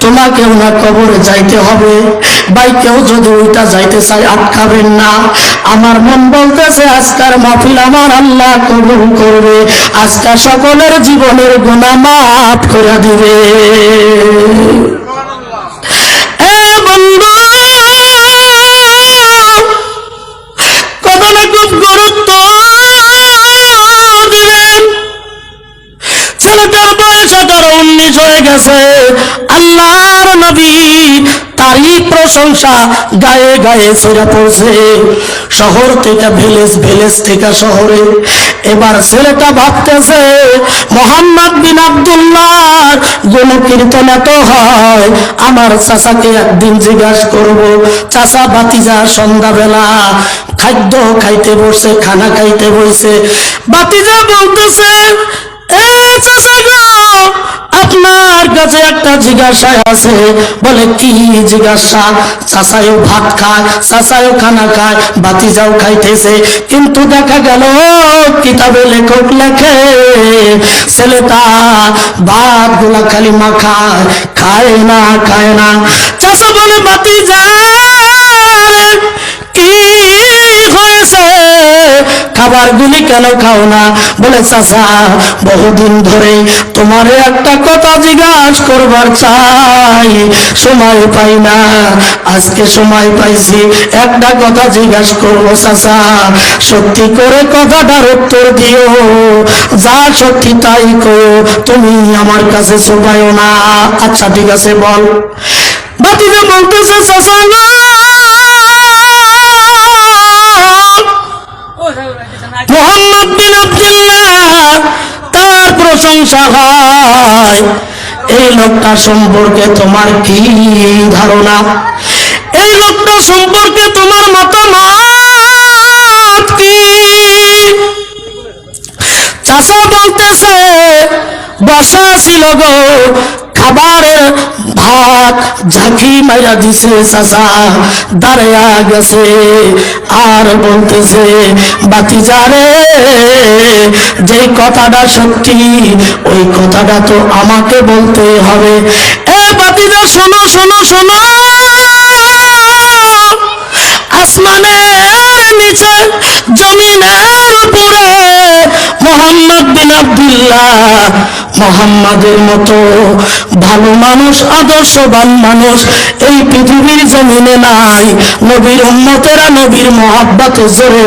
তোমাকেও না কবরে যাইতে হবে। বাইকেও যদি ওইটা যাইতে চাই আটকাবেন না। আমার মন বলতেছে, আজকার মাহফিল আমার আল্লাহ কবুল করবে। আজকাল সকলের জীবনের গুণা মাফ করে দিবে। গুরুত্ব দিবেন। ছেলেটার উনিশ হয়ে গেছে। আল্লাহর নবী তারই প্রশংসা গায়ে গায়ে ছেড়ে পড়ছে। শহর থেকে ভিলেজ ভিলেজ থেকে শহরে। এবার ছেলেটা ভাবতেছে, মোহাম্মদ বিন আব্দুল্লাহ গুণ কীর্তন এত হয়, আমার চাচাকে একদিন জিজ্ঞাসা করব, চাচা বাতিজা সন্ধ্যাবেলা খাদ্য খাইতে বসে, খানা খাইতে বসে। বাতিজা বলতেছে, এ চাচা আপনার কাছে একটা জিজ্ঞাসা আছে। বলে, কি জিজ্ঞাসা? চাচাইও ভাত খায় চাচাইও খানা খায় বাতিজাও খাইতেছে। কিন্তু দেখা গেল, কিতাবে লেখক লেখে, ছেলেটা ভাতগুলা খালি মা খায় খায় না খায় না। চাচা বলে বাতি বাতিজা কি খাবার গুলি কেন খাও না? বলে, চাচা, বহুদিন ধরে তোমার একটা কথা জিজ্ঞাসা করবার চাই। সময় পাই না। আজকে সময় পাইছি একটা কথা জিজ্ঞাসা করব, চাচা। সত্যি করে কথাটার উত্তর দিও। যা সত্যি তাই কো তুমি আমার কাছে শোভায়ও না। আচ্ছা ঠিক আছে, বল। বাতিতে বলতেছে, চাচা মোহাম্মদ বিন আব্দুল্লাহ, তার প্রশংসা হয়। এই লোকটা সম্পর্কে তোমার কি ধারণা? এই লোকটা সম্পর্কে তোমার মতামত কি? চাষা বলতেছে বসা ছিল গো, খাবারের ঝাঁকি মাইরা দিছে চাষা দাঁড়াইয়া গেছে আর বলতেছে বাতি যারে যে কথাটা সত্যি, ওই কথাটা তো আমাকে বলতে হবে। এ বাতিজা, শোনো শোনো শোনো, আসমানের নিচে, জমিনের উপরে মোহাম্মদ বিন আব্দুল্লাহ মোহাম্মদের মতো ভালো মানুষ, আদর্শবান মানুষ এই পৃথিবীর জমিনে নাই। নবীর উন্মতেরা নবীর মহাব্বত জোরে